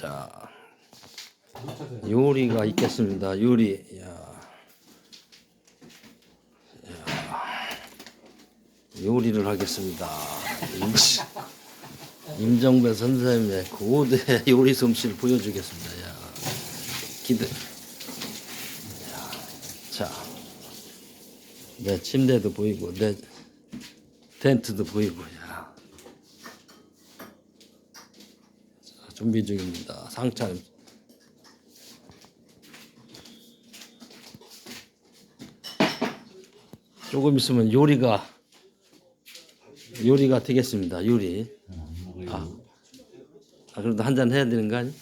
자, 요리가 있겠습니다. 요리. 야. 야. 요리를 하겠습니다. 임, 임정배 선생님의 고대 요리 솜씨를 보여주겠습니다. 야. 기대. 야. 자. 내 침대도 보이고 내 텐트도 보이고 야. 자, 준비 중입니다. 상차림. 조금 있으면 요리가 요리가 되겠습니다. 요리. 아, 아 그래도 한 잔 해야 되는 거 아니?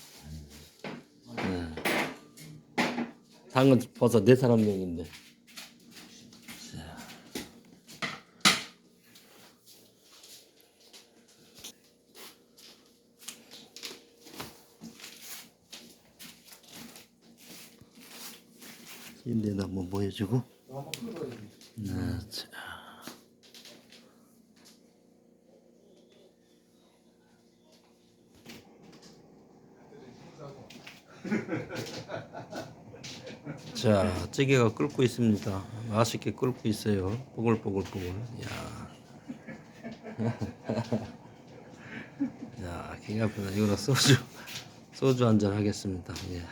네. 당은 벌써 네 사람 명인데. 인데도 한번 보여주고. 네, 자. 자, 찌개가 끓고 있습니다. 맛있게 끓고 있어요. 뽀글뽀글뽀글. 야. 야, 기가 아프다. 이거는 소주, 소주 한 잔 하겠습니다. 예.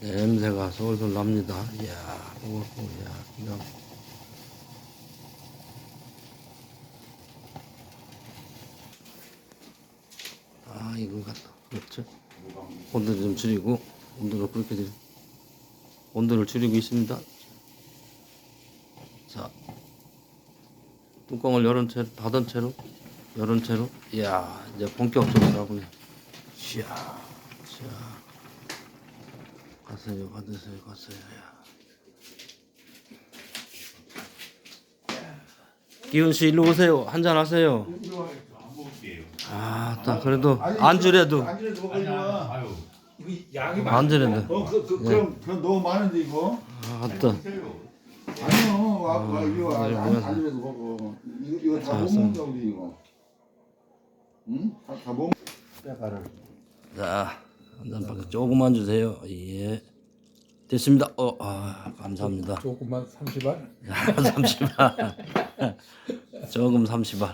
냄새가 솔솔 납니다. 이야, 뽀글뽀글, 야, 기가 아프 아 이거 같다 그렇죠? 온도 좀 줄이고 온도를 그렇게 줄 온도를 줄이고 있습니다. 자 뚜껑을 열은 채 닫은 채로 열은 채로. 이야 이제 본격적으로 나오네. 이야 자 가세요 받으세요 가세요 야 기훈 씨 일로 오세요 한잔 하세요 아, 딱 그래도 안주래도 안주라도 먹어 이거. 아유, 이거 양이 많아. 안주래도 어, 그, 그, 그럼, 그럼 너무 많은데 이거. 아, 또 아니요, 와, 와, 이거 네, 안- 뭐야. 안주라도 먹어. 이거, 이거 다 자, 못 써. 먹는다 우리 이거. 응? 다, 다 못. 빼가를. 자, 한 잔 밖에 조금만 주세요. 예. 됐습니다. 어, 아, 감사합니다. 조금만 30알. 야, 30원. 조금 30원.